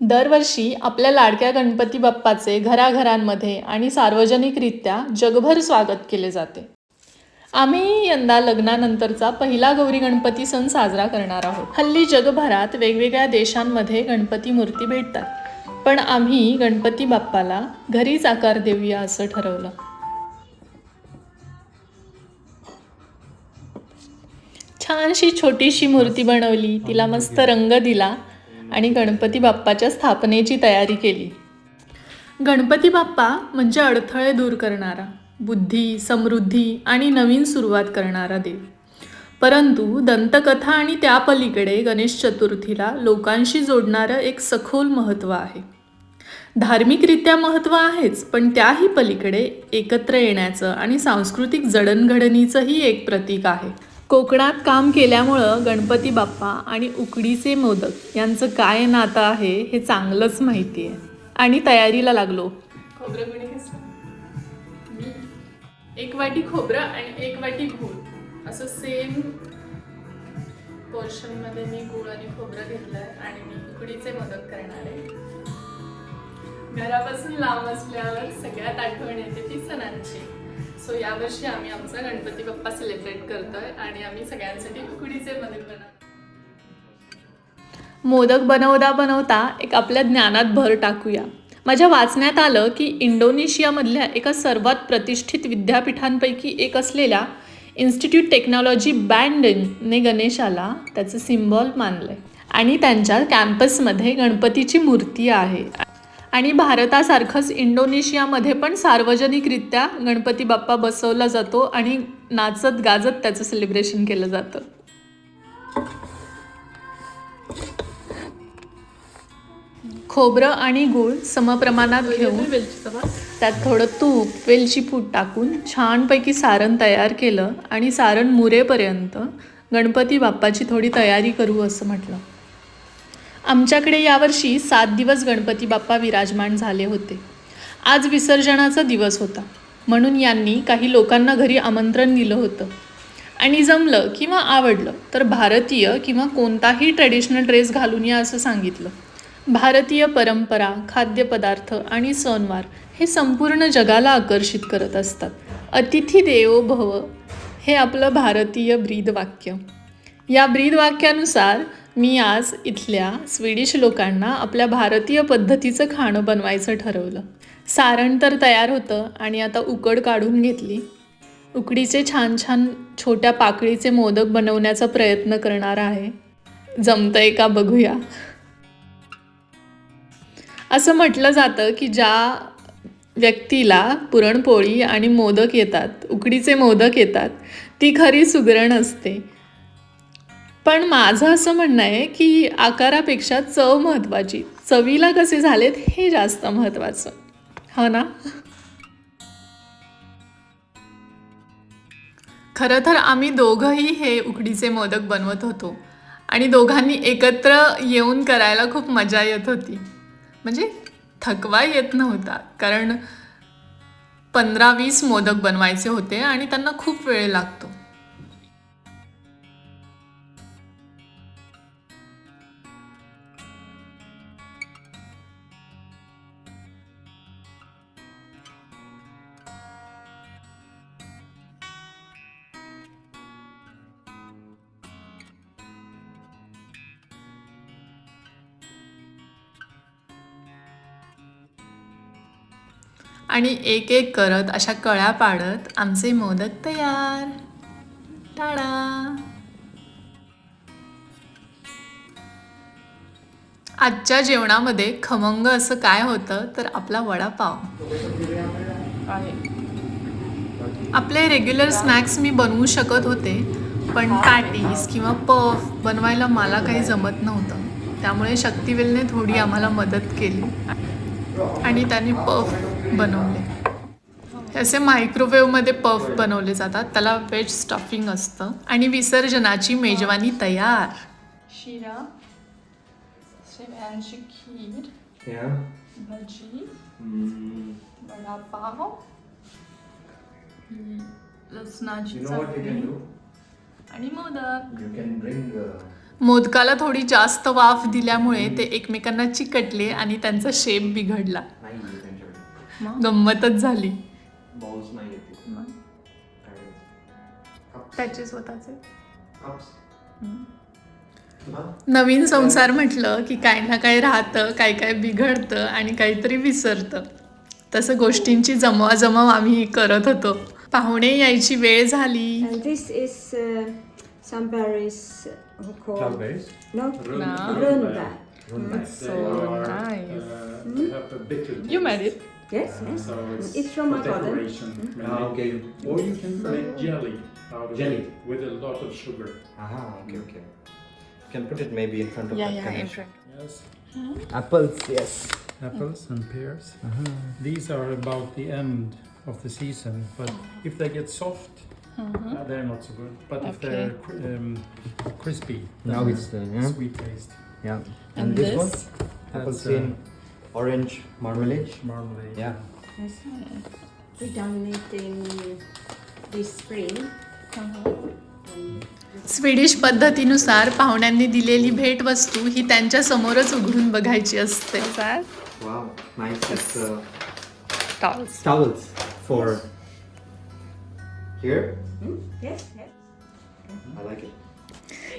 दरवर्षी आपल्या लाडक्या गणपती बाप्पाचे घराघरांमध्ये आणि सार्वजनिकरित्या जगभर स्वागत केले जाते. आम्ही यंदा लग्नानंतरचा पहिला गौरी गणपती सण साजरा करणार आहोत. हल्ली जगभरात वेगवेगळ्या देशांमध्ये गणपती मूर्ती भेटतात. पण आम्ही गणपती बाप्पाला घरीच आकार देऊया असं ठरवलं. छानशी छोटीशी मूर्ती बनवली तिला मस्त रंग दिला आणि गणपती बाप्पाच्या स्थापनेची तयारी केली. गणपती बाप्पा म्हणजे अडथळे दूर करणारा बुद्धी समृद्धी आणि नवीन सुरुवात करणारा देव. परंतु दंतकथा आणि त्या पलीकडे गणेश चतुर्थीला लोकांशी जोडणारं एक सखोल महत्त्व आहे. धार्मिकरित्या महत्त्व आहेच पण त्याही पलीकडे एकत्र येण्याचं आणि सांस्कृतिक जडणघडणीचंही एक प्रतीक आहे. कोकणात काम केल्यामुळं गणपती बाप्पा आणि उकडीचे मोदक यांचं काय नातं आहे हे चांगलंच माहिती आहे. आणि तयारीला लागलो. खोबरं मी. एक वाटी खोबरं आणि एक वाटी गूळ. असं सेम पोर्शनमध्ये मी गूळ आणि खोबरं घेतलंय आणि मी उकडीचे मोदक करणार आहे. घरापासून लांब असल्यावर सगळ्यात आठवण येते ती सणांची. सो यावर्षी आम्ही आमचा गणपती बाप्पा सेलिब्रेट करतोय आणि आम्ही सगळ्यांसाठी उकडीचे मोदक बनवतो. मोदक बनवता बनवता एक आपल्या ज्ञानात भर टाकूया. माझ्या वाचण्यात आलं की इंडोनेशियामधल्या एका सर्वात प्रतिष्ठित विद्यापीठांपैकी एक असलेल्या इन्स्टिट्यूट टेक्नॉलॉजी बँडने गणेशाला त्याचं सिम्बॉल मानलंय. आणि त्यांच्या कॅम्पसमध्ये गणपतीची मूर्ती आहे. आणि भारतासारखंच इंडोनेशियामध्ये पण सार्वजनिकरित्या गणपती बाप्पा बसवला जातो आणि नाचत गाजत त्याचं सेलिब्रेशन केलं जातं. खोबरं आणि गूळ समप्रमाणात घेऊन त्यात थोडं तूप वेलची पूड टाकून छानपैकी सारण तयार केलं आणि सारण मुरेपर्यंत गणपती बाप्पाची थोडी तयारी करू असं म्हटलं. आमच्याकडे यावर्षी सात दिवस गणपती बाप्पा विराजमान झाले होते. आज विसर्जनाचा दिवस होता. म्हणून यांनी काही लोकांना घरी आमंत्रण दिलं होतं. आणि जमलं किंवा आवडलं तर भारतीय किंवा कोणताही ट्रेडिशनल ड्रेस घालून या असं सांगितलं. भारतीय परंपरा खाद्यपदार्थ आणि सणवार हे संपूर्ण जगाला आकर्षित करत असतात. अतिथी देवो भव हे आपलं भारतीय ब्रीद वाक्य या ब्रीद वाक्यानुसार मी आज इथल्या स्वीडिश लोकांना आपल्या भारतीय पद्धतीचं खाणं बनवायचं ठरवलं. सारण तर तयार होतं आणि आता उकड काढून घेतली. उकडीचे छान छान छोट्या पाकळीचे मोदक बनवण्याचा प्रयत्न करणार आहे. जमतंय का बघूया. असं म्हटलं जातं की ज्या व्यक्तीला पुरणपोळी आणि मोदक येतात उकडीचे मोदक येतात ती खरी सुगरण असते. पण माझं असं म्हणणं आहे की आकारापेक्षा चव महत्त्वाची चवीला कसे झालेत हे जास्त महत्त्वाचं हो ना? खरं तर आम्ही दोघंही हे उकडीचे मोदक बनवत होतो. आणि दोघांनी एकत्र येऊन करायला खूप मजा येत होती. म्हणजे थकवा येत नव्हता. कारण पंधरा वीस मोदक बनवायचे होते आणि त्यांना खूप वेळ लागतो. आणि एक एक करत अशा कळ्या पाडत आमचे मोदक तयार. टाडा. आजच्या जेवणामध्ये खमंग असं काय होतं तर आपला वडापाव. आपले रेग्युलर स्नॅक्स मी बनवू शकत होते पण पॅटीस किंवा पफ बनवायला मला काही जमत नव्हतं. त्यामुळे शक्तिवेलने थोडी आम्हाला मदत केली. आणि त्यांनी पफ बनवले. हे असे मायक्रोवेव्हमध्ये पफ बनवले जातात. त्याला वेज स्टफिंग असतं. आणि विसर्जनाची मेजवानी तयार. शिरा शेवयांची खीर. भजी वडापाव लसणाची? आणि मोदक. Uh, मोदकाला थोडी जास्त वाफ दिल्यामुळे ते एकमेकांना चिकटले आणि त्यांचा शेप बिघडला. गंमतच झाली. बॉल्स नाही येते. कप्स त्याचे स्वतःचे? कप्स नवीन संसार म्हटलं की काय ना काय राहतं काय काय बिघडतं आणि काहीतरी विसरतं. तसं गोष्टींची जमवाजमव आम्ही करत होतो. पाहुणे यायची वेळ झाली. This is uh, some berries uh, called Cloudberries. no No. runda. So nice. They have a bitter You taste. Made it. Yes, yes. So it's, It's from for my garden. decoration. mainly. Ah, okay. Or you can make jelly out of Jelly. it with a lot of sugar. Aha, okay, okay. You can put it maybe in front of Yeah, that yeah, in Ganesh. front. Yes. Apples, yes. Apples and pears. These are about the end of the season, but if they get soft, uh, they're not so good. But if Okay. they're cri- um, crispy, Now it's the yeah. sweet taste. yeah. And this, one, this? apple That's, cinnamon, orange marmalade. Marmalade. Yeah. We don't this spring. Uh-huh. Swedish पद्धतीनुसार पाहुण्यांनी दिलेली भेट वस्तू ही त्यांच्या समोरच उघडून बघायची असते.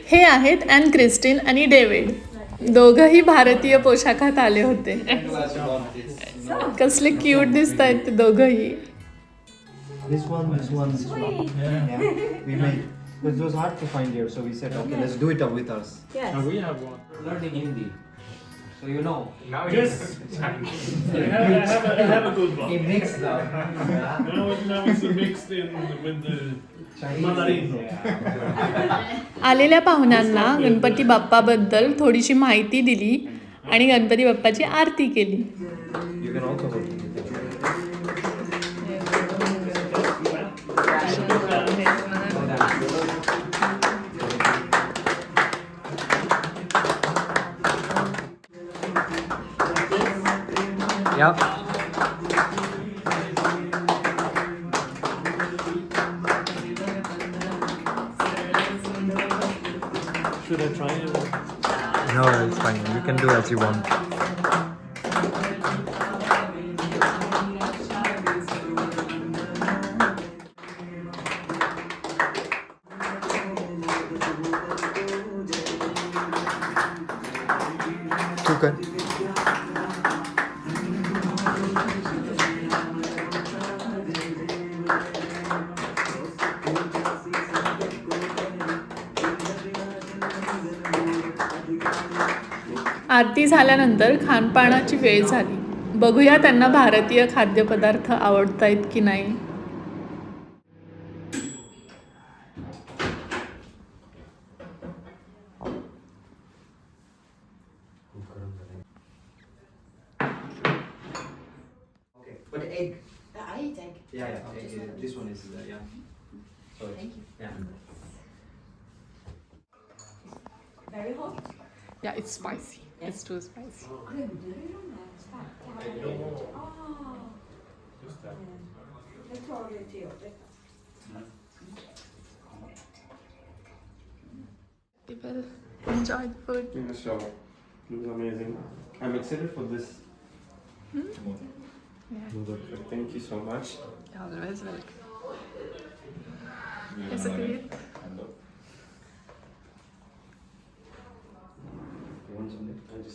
हे आहेत अँड क्रिस्टिन आणि डेव्हिड दोघंही भारतीय पोशाखात आले होते कसले क्यूट दिसत आहेत ते दोघंही This one, this one, this one. Yeah. We made. But it was hard to find here, so we said, okay, let's do it with us. Yes. And we have one. Learning Hindi, so you know. Now Yes. I have, have, a, I have a good one. He mixed now. Now, it- now it's mixed in with the mandarin. आलेल्या पाहुण्यांना गणपती बाप्पाबद्दल थोडीशी माहिती दिली आणि गणपती बाप्पाची आरती केली You can also hold it. Should I try it? No, it's fine. You can do as you want. Sugar. आरती झाल्यानंतर खानपानाची वेळ झाली. बघूया त्यांना भारतीय खाद्यपदार्थ आवडत आहेत की नाही. Very hot. Yeah, it's spicy. It's too spicy. Jag tar det till jobbet. People enjoy the food. Yeah, so it was amazing. I'm excited for this. Yeah, Thank you so much. always welcome. It's okay. You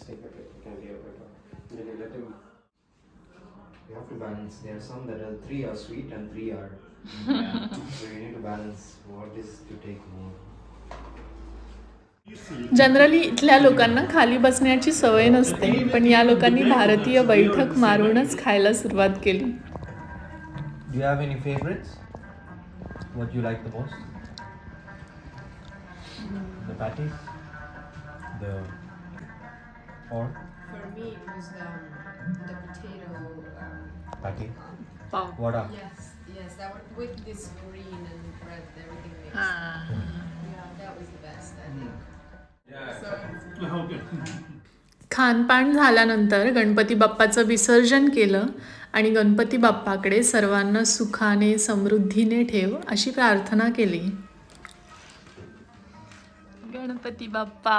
something? I'll just take a bit. I can be a bit. Let him. You have to balance. There are some that are three are sweet and three are. so you need to balance what is to take more. Generally इथल्या लोकांना खाली बसण्याची सवय नसते पण या लोकांनी भारतीय बैठक मारूनच खायला सुरुवात केली Do you have any favorites? What you like the most? The patties? The pork For me, it was the, the potato. Um, patty? Wow. Vada. yes, yes, that one with this green and red, everything mixed. Yeah, that was the best, I think. So Okay. खानपान झाल्यानंतर गणपती बाप्पाचं विसर्जन केलं आणि गणपती बाप्पाकडे सर्वांना सुखाने समृद्धीने ठेव अशी प्रार्थना केली गणपती बाप्पा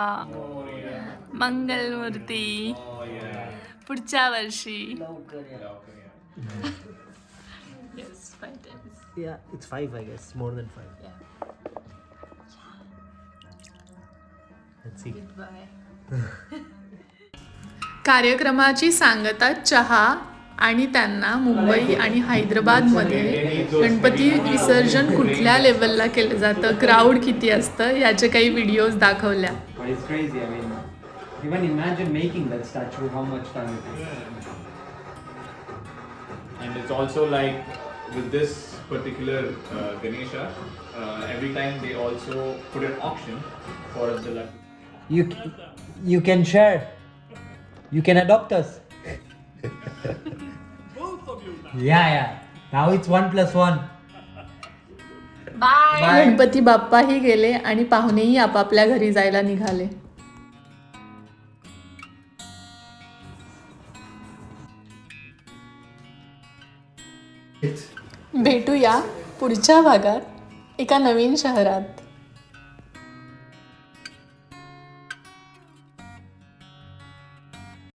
मंगलमूर्ती पुढच्या वर्षी कार्यक्रमाची सांगता चहा आणि त्यांना मुंबई आणि हैदराबादमध्ये गणपती विसर्जन कुठल्या लेवलला केलं जातं क्राऊड किती असतं याचे काही व्हिडिओज दाखवल्या and it's also like with this particular uh, Ganesha, uh, every time they also put an auction for the lucky. You you can share. You can adopt us. Yeah, yeah. Now it's one plus one. Ganpati बाप्पाही गेले आणि पाहुणेही आपापल्या घरी जायला निघाले भेटूया पुढच्या भागात एका नवीन शहरात